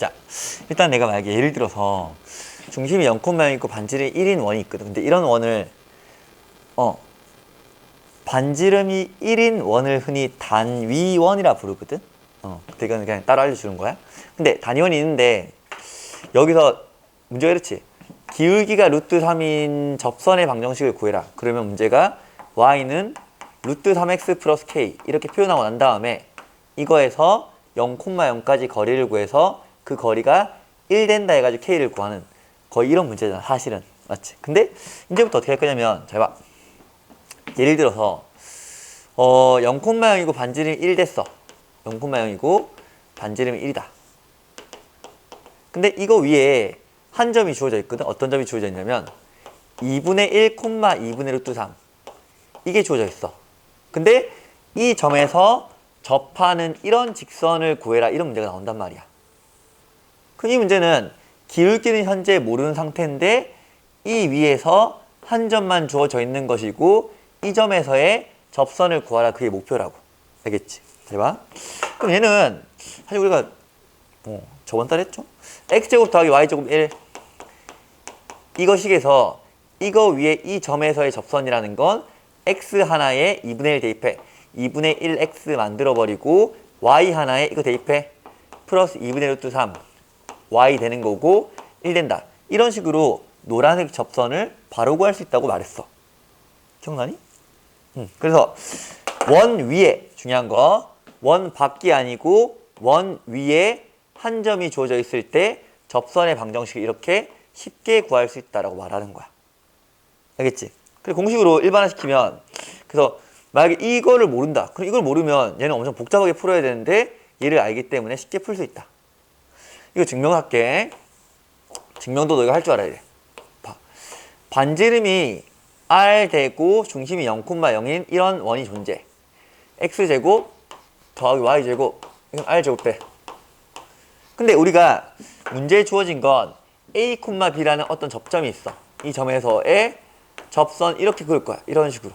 자, 일단 내가 만약에 예를 들어서 중심이 0,0 있고 반지름이 1인 원이 있거든. 근데 이런 원을 어 반지름이 1인 원을 흔히 단위원이라 부르거든. 어, 이거는 그냥 따로 알려주는 거야. 근데 단위원이 있는데 여기서 문제가 이렇지. 기울기가 루트 3인 접선의 방정식을 구해라. 그러면 문제가 y는 루트 3x 플러스 k 이렇게 표현하고 난 다음에 이거에서 0,0까지 거리를 구해서 그 거리가 1 된다 해가지고 k를 구하는 거의 이런 문제잖아 사실은 맞지? 근데 이제부터 어떻게 할 거냐면 잘 봐. 예를 들어서 어 0,0이고 반지름이 1 됐어. 0,0이고 반지름이 1이다. 근데 이거 위에 한 점이 주어져 있거든. 어떤 점이 주어져 있냐면 2분의 1, 2분의 루트 3 이게 주어져 있어. 근데 이 점에서 접하는 이런 직선을 구해라 이런 문제가 나온단 말이야. 이 문제는 기울기는 현재 모르는 상태인데 이 위에서 한 점만 주어져 있는 것이고 이 점에서의 접선을 구하라 그게 목표라고. 알겠지? 잘 봐. 그럼 얘는 사실 우리가 뭐 저번 달에 했죠? x제곱 더하기 y제곱 1 이거 식에서 이거 위에 이 점에서의 접선이라는 건 x 하나에 2분의 1 대입해 2분의 1x 만들어버리고 y 하나에 이거 대입해 플러스 2분의 루트 3 y 되는 거고 1 된다 이런 식으로 노란색 접선을 바로 구할 수 있다고 말했어 기억나니? 응. 그래서 원 위에 중요한 거 원 밖이 아니고 원 위에 한 점이 주어져 있을 때 접선의 방정식을 이렇게 쉽게 구할 수 있다라고 말하는 거야. 알겠지? 그래 공식으로 일반화시키면 그래서 만약에 이거를 모른다. 그럼 이걸 모르면 얘는 엄청 복잡하게 풀어야 되는데 얘를 알기 때문에 쉽게 풀 수 있다. 이거 증명할게. 증명도 너희가 할 줄 알아야 돼. 봐. 반지름이 r 되고 중심이 0,0인 이런 원이 존재. x제곱 더하기 y제곱 이건 r제곱 돼. 근데 우리가 문제에 주어진 건 a, b라는 어떤 접점이 있어. 이 점에서의 접선 이렇게 그을 거야. 이런 식으로.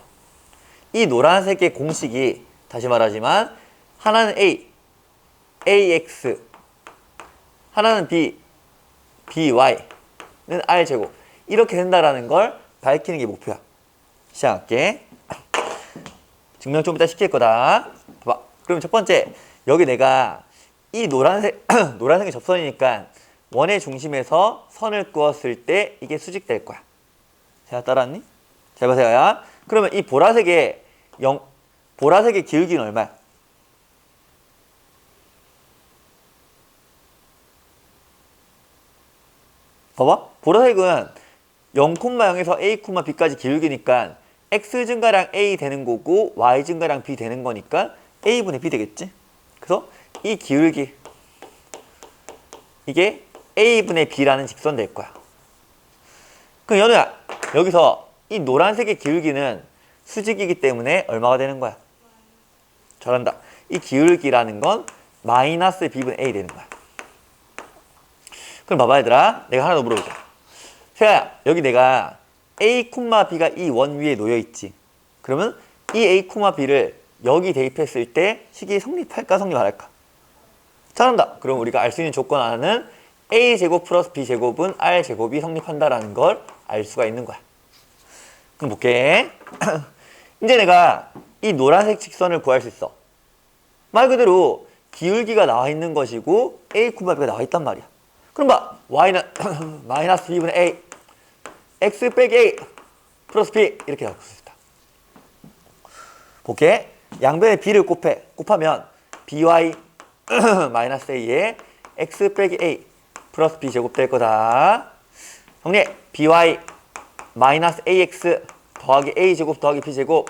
이 노란색의 공식이 다시 말하지만 하나는 a, ax, 하나는 b, by는 r제곱. 이렇게 된다라는 걸 밝히는 게 목표야. 시작할게. 증명 좀 이따 시킬 거다. 봐봐. 그럼 첫 번째, 여기 내가 이 노란색, 노란색이 접선이니까 원의 중심에서 선을 그었을 때 이게 수직될 거야. 제가 따라왔니? 잘 보세요. 야. 그러면 이 보라색의 영, 보라색의 기울기는 얼마야? 봐봐. 보라색은 0,0에서 a, b까지 기울기니까 x 증가량 a 되는 거고 y 증가량 b 되는 거니까 a분의 b 되겠지? 그래서 이 기울기 이게 a분의 b라는 직선 될 거야. 그럼 연우야 여기서 이 노란색의 기울기는 수직이기 때문에 얼마가 되는 거야? 잘한다. 이 기울기라는 건 마이너스 b분의 a 되는 거야. 그럼 봐봐 얘들아 내가 하나 더 물어보자. 세아야 여기 내가 a, b가 이 원 위에 놓여 있지. 그러면 이 a, b를 여기 대입했을 때 식이 성립할까 성립 안 할까? 잘한다. 그럼 우리가 알 수 있는 조건 하나는 a제곱 플러스 b제곱은 r제곱이 성립한다라는 걸 알 수가 있는 거야. 그럼 볼게. 이제 내가 이 노란색 직선을 구할 수 있어. 말 그대로 기울기가 나와 있는 것이고 a, b가 나와 있단 말이야. 그럼 봐. y는 마이너스 b분의 a x 빼기 a 플러스 b 이렇게 수 있다. 볼게. 양변에 b를 곱해. 곱하면 by 마이너스 a에 x 빼기 a 플러스 b 제곱 될 거다. 정리. by 마이너스 ax 더하기 a 제곱 더하기 b 제곱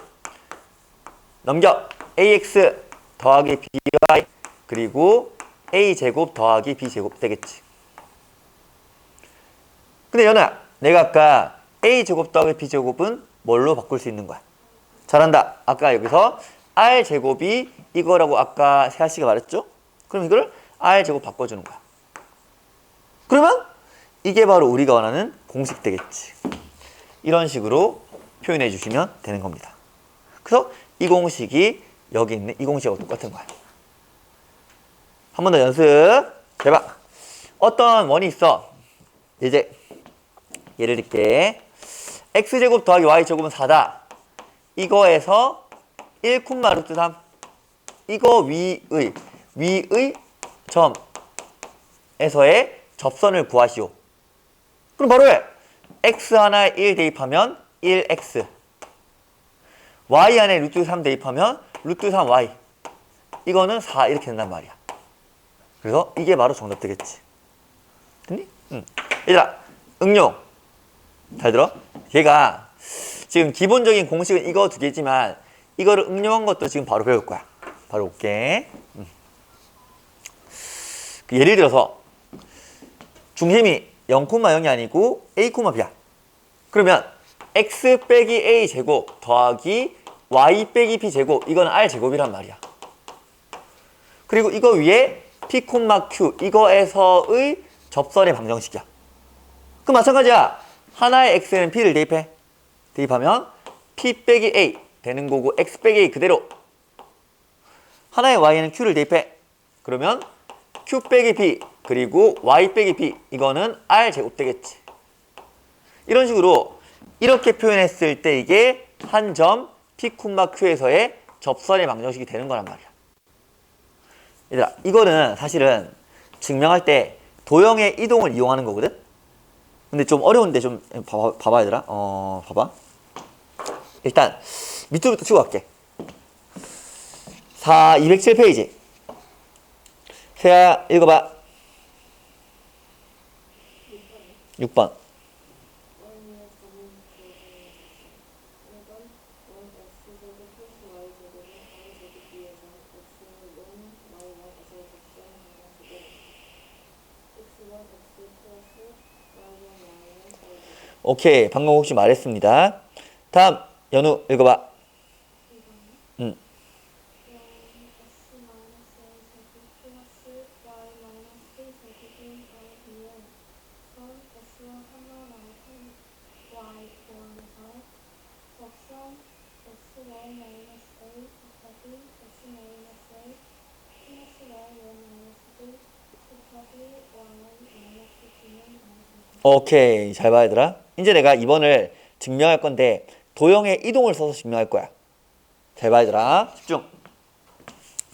넘겨 ax 더하기 by 그리고 a 제곱 더하기 b 제곱 되겠지. 근데 연아 내가 아까 a 제곱 더하기 b 제곱은 뭘로 바꿀 수 있는 거야? 잘한다. 아까 여기서 r 제곱이 이거라고 아까 세아 씨가 말했죠? 그럼 이걸 r 제곱 바꿔주는 거야. 그러면 이게 바로 우리가 원하는 공식 되겠지. 이런 식으로 표현해 주시면 되는 겁니다. 그래서 이 공식이 여기 있는 이 공식하고 똑같은 거야. 한 번 더 연습. 대박. 어떤 원이 있어. 이제 예를 들게 x제곱 더하기 y제곱은 4다. 이거에서 1 콤마 루트 3 이거 위의 위의 점에서의 접선을 구하시오. 그럼 바로 해. x 하나에 1 대입하면 1x y 안에 루트 3 대입하면 루트 3y 이거는 4 이렇게 된단 말이야. 그래서 이게 바로 정답 되겠지. 됐니? 응. 얘들아, 응용. 잘 들어? 얘가 지금 기본적인 공식은 이거 두 개지만 이거를 응용한 것도 지금 바로 배울 거야. 바로 올게. 음. 그 예를 들어서 중심이 0,0이 아니고 a, b야. 그러면 x 빼기 a 제곱 더하기 y 빼기 b 제곱 이거는 r 제곱이란 말이야. 그리고 이거 위에 p, q 이거에서의 접선의 방정식이야. 그 마찬가지야. 하나의 x는 p를 대입해. 대입하면 p 빼기 a 되는 거고 x 빼기 a 그대로. 하나의 y는 q를 대입해. 그러면 q 빼기 b 그리고 y 빼기 b 이거는 r 제곱 되겠지. 이런 식으로 이렇게 표현했을 때 이게 한 점 p, q에서의 접선의 방정식이 되는 거란 말이야. 얘들아, 이거는 사실은 증명할 때 도형의 이동을 이용하는 거거든? 근데 좀 어려운데 좀 봐봐, 봐봐 얘들아. 어, 봐봐. 일단 밑으로부터 치고 갈게. 4, 207페이지. 세야 읽어봐. 6번. 오케이. 방금 혹시 말했습니다. 다음 연우 읽어봐. 응. 오케이. 잘 봐, 얘들아. 이제 내가 2번을 증명할 건데, 도형의 이동을 써서 증명할 거야. 잘 봐, 얘들아. 집중.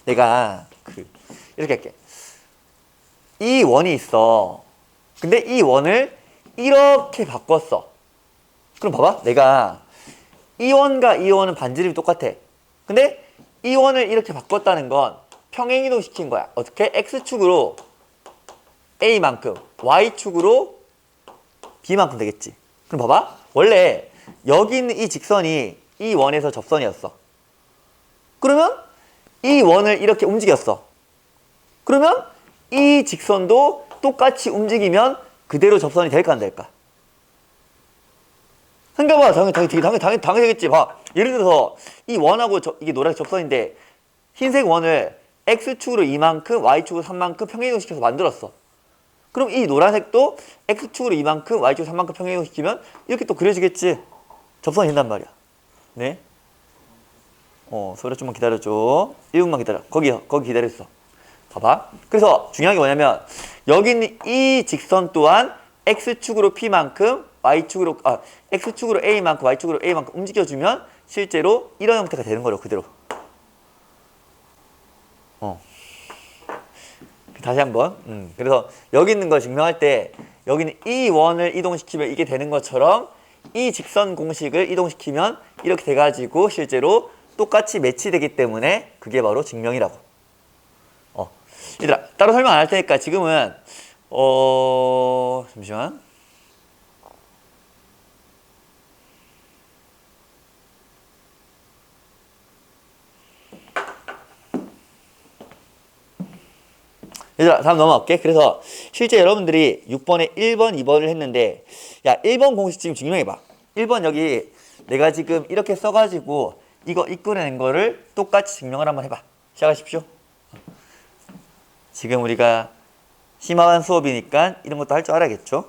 내가, 그, 이렇게 할게. 이 원이 있어. 근데 이 원을 이렇게 바꿨어. 그럼 봐봐. 내가 이 원과 이 원은 반지름이 똑같아. 근데 이 원을 이렇게 바꿨다는 건 평행이동 시킨 거야. 어떻게? X축으로 A만큼, Y축으로 B만큼 되겠지. 그럼 봐봐. 원래 여기 있는 이 직선이 이 원에서 접선이었어. 그러면 이 원을 이렇게 움직였어. 그러면 이 직선도 똑같이 움직이면 그대로 접선이 될까 안 될까? 생각해봐. 당연히, 당연히, 당연히, 당연히, 당연히 되겠지. 봐. 예를 들어서 이 원하고 저, 이게 노란색 접선인데 흰색 원을 X축으로 이만큼, Y축으로 3만큼 평행이동시켜서 만들었어. 그럼 이 노란색도 X축으로 이만큼, Y축으로 3만큼 평행이동시키면 이렇게 또 그려지겠지. 접선이 된단 말이야. 네? 어, 소리 좀만 기다려줘. 1분만 기다려. 거기, 거기 기다렸어. 봐봐. 그래서 중요한 게 뭐냐면 여기 있는 이 직선 또한 x축으로 p만큼 y축으로 아 x축으로 a만큼 y축으로 a만큼 움직여주면 실제로 이런 형태가 되는 거로 그대로. 어. 다시 한번. 음. 그래서 여기 있는 걸 증명할 때 여기는 이 원을 이동시키면 이게 되는 것처럼 이 직선 공식을 이동시키면 이렇게 돼가지고 실제로 똑같이 매치되기 때문에 그게 바로 증명이라고. 어. 얘들아, 따로 설명 안 할 테니까 지금은, 어, 잠시만. 얘들아, 다음 넘어갈게. 그래서 실제 여러분들이 6번에 1번, 2번을 했는데, 야, 1번 공식 지금 증명해봐. 1번 여기 내가 지금 이렇게 써가지고 이거 이끌어낸 거를 똑같이 증명을 한번 해봐. 시작하십시오. 지금 우리가 심화한 수업이니까 이런 것도 할 줄 알아야겠죠?